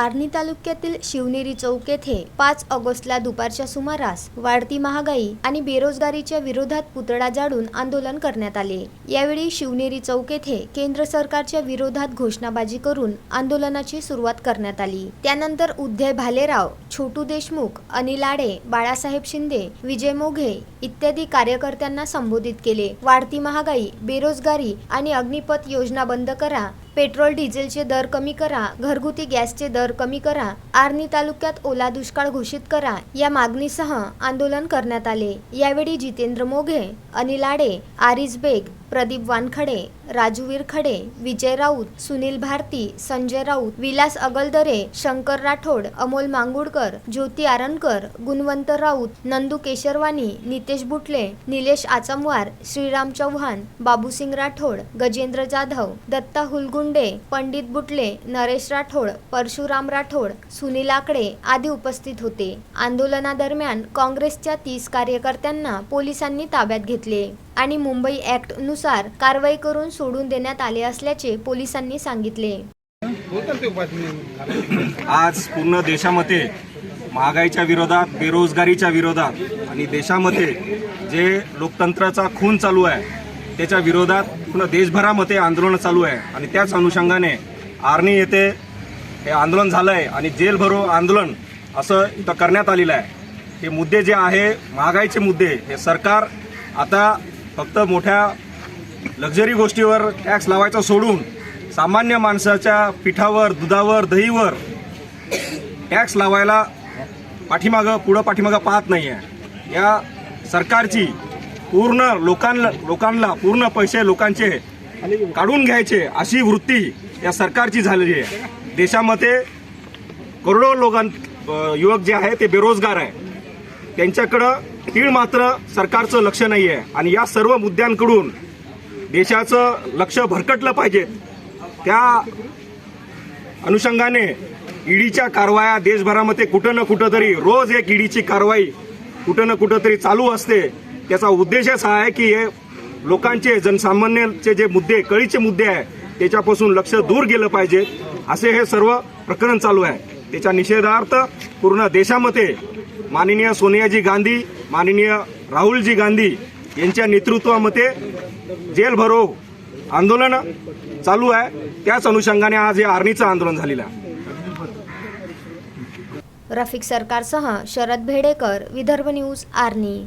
आर्णी तालुक्यातील शिवनेरी चौक येथे पाच ऑगस्टला दुपारच्या सुमारास वाढती महागाई आणि बेरोजगारीच्या विरोधात पुतळा जाळून आंदोलन करण्यात आले. यावेळी शिवनेरी चौक येथे केंद्र सरकारच्या विरोधात घोषणाबाजी करून आंदोलनाची सुरुवात करण्यात आली. त्यानंतर उद्धव भालेराव छोटू देशमुख अनिल आडे बाळासाहेब शिंदे विजय मोघे इत्यादी कार्यकर्त्यांना संबोधित केले. वाढती महागाई बेरोजगारी आणि अग्निपथ योजना बंद करा पेट्रोल डिझेलचे दर कमी करा घरगुती गॅसचे दर कमी करा आर्णी तालुक्यात ओला दुष्काळ घोषित करा या मागणीसह आंदोलन करण्यात आले. यावेळी जितेंद्र मोघे अनिल आडे आरिज बेग प्रदीप वानखडे राजवीर खडे विजय राऊत सुनील भारती संजय राऊत विलास अगलदरे शंकर राठोड अमोल मांगुडकर ज्योती आरणकर गुणवंत राऊत नंदू केशरवानी नितेश बुटले निलेश आचमवार श्रीराम चव्हाण बाबूसिंग राठोड गजेंद्र जाधव दत्ता हुलगुंडे पंडित बुटले नरेश राठोड परशुराम राठोड सुनील आकडे आदी उपस्थित होते. आंदोलनादरम्यान काँग्रेसच्या तीस कार्यकर्त्यांना पोलिसांनी ताब्यात घेतले. आणि मुंबई ऍक्टनुसार कारवाई करून सोडून देण्यात आले असल्याचे पोलिसांनी सांगितले. आज पूर्ण देशामध्ये महागाईच्या विरोधात बेरोजगारीच्या विरोधात आणि देशामध्ये जे लोकतंत्राचा खून चालू आहे त्याच्या विरोधात पूर्ण देशभरामध्ये आंदोलन चालू आहे आणि त्याच अनुषंगाने आर्णी येथे हे आंदोलन झालं आहे आणि जेल भरो आंदोलन असं इथं करण्यात आलेलं आहे. हे मुद्दे जे आहे महागाईचे मुद्दे हे सरकार आता फक्त मोठ्या लक्झरी गोष्टीवर टॅक्स लावायचा सोडून सामान्य माणसाच्या पिठावर दुधावर दहीवर टॅक्स लावायला पाठीमागं पुढं पाठीमागं पाहत नाही आहे या सरकारची पूर्ण लोकांना लोकांना पूर्ण पैसे लोकांचे काढून घ्यायचे अशी वृत्ती या सरकारची झालेली आहे. देशामध्ये करोडो लोकां युवक जे आहे ते बेरोजगार आहे. त्यांच्याकडं तीळ मात्र सरकारचं लक्ष नाही आहे आणि या सर्व मुद्द्यांकडून देशाचं लक्ष भरकटलं पाहिजे. त्या अनुषंगाने ईडीच्या कारवाया देशभरामध्ये कुठं ना कुठं तरी रोज एक ईडीची कारवाई कुठं ना कुठं तरी चालू असते. त्याचा उद्देशच हा आहे की हे लोकांचे जनसामान्यांचे जे मुद्दे कळीचे मुद्दे आहे त्याच्यापासून लक्ष दूर गेलं पाहिजे. असे हे सर्व प्रकरण चालू आहे. त्याच्या निषेधार्थ पूर्ण देशामध्ये माननीय सोनियाजी गांधी माननीय राहुलजी गांधी यांच्या नेतृत्वामध्ये जेल भरो आंदोलन चालू आहे. त्याच अनुषंगाने आज हे आर्नीचं आंदोलन झालेलं आहे. रफिक सरकारसह शरद भेडेकर विदर्भ न्यूज आर्नी.